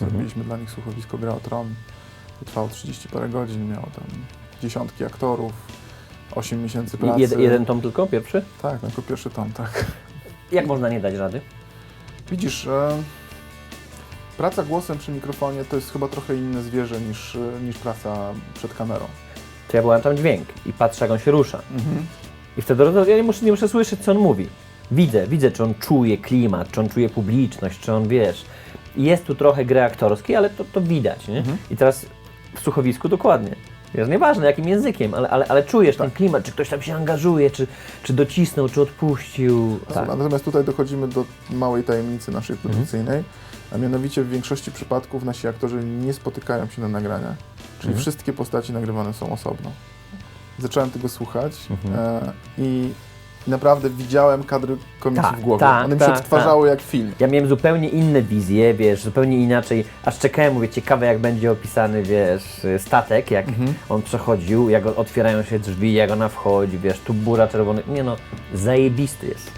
Zrobiliśmy dla nich słuchowisko Gra o Tron. To trwało 30 parę godzin, miało tam dziesiątki aktorów, 8 miesięcy pracy. jed, jeden tom tylko, pierwszy? Tak, tylko pierwszy tom, tak. Jak można nie dać rady? Widzisz, e, praca głosem przy mikrofonie to jest chyba trochę inne zwierzę niż, e, niż praca przed kamerą. To ja byłem tam dźwięk i patrzę, jak on się rusza. I wtedy ja nie muszę, nie muszę słyszeć, co on mówi. Widzę, widzę, czy on czuje klimat, czy on czuje publiczność, czy on, wiesz... Jest tu trochę gry aktorskiej, ale to, to widać, nie? I teraz w słuchowisku dokładnie. Wiesz, nieważne jakim językiem, ale, ale, ale czujesz ten klimat, czy ktoś tam się angażuje, czy, czy docisnął, czy odpuścił. Tak. Natomiast tutaj dochodzimy do małej tajemnicy naszej produkcyjnej, a mianowicie w większości przypadków nasi aktorzy nie spotykają się na nagraniach, czyli Mhm. wszystkie postaci nagrywane są osobno. Zacząłem tego słuchać Mhm. e, i naprawdę widziałem kadry komiksu Tak, w głowie. tak, One mi się tak, odtwarzały jak film. Ja miałem zupełnie inne wizje, wiesz, zupełnie inaczej. Aż czekałem, mówię, ciekawe jak będzie opisany, wiesz, statek, jak on przechodził, jak otwierają się drzwi, jak ona wchodzi, wiesz, tu bura czerwony. Nie no, zajebisty jest.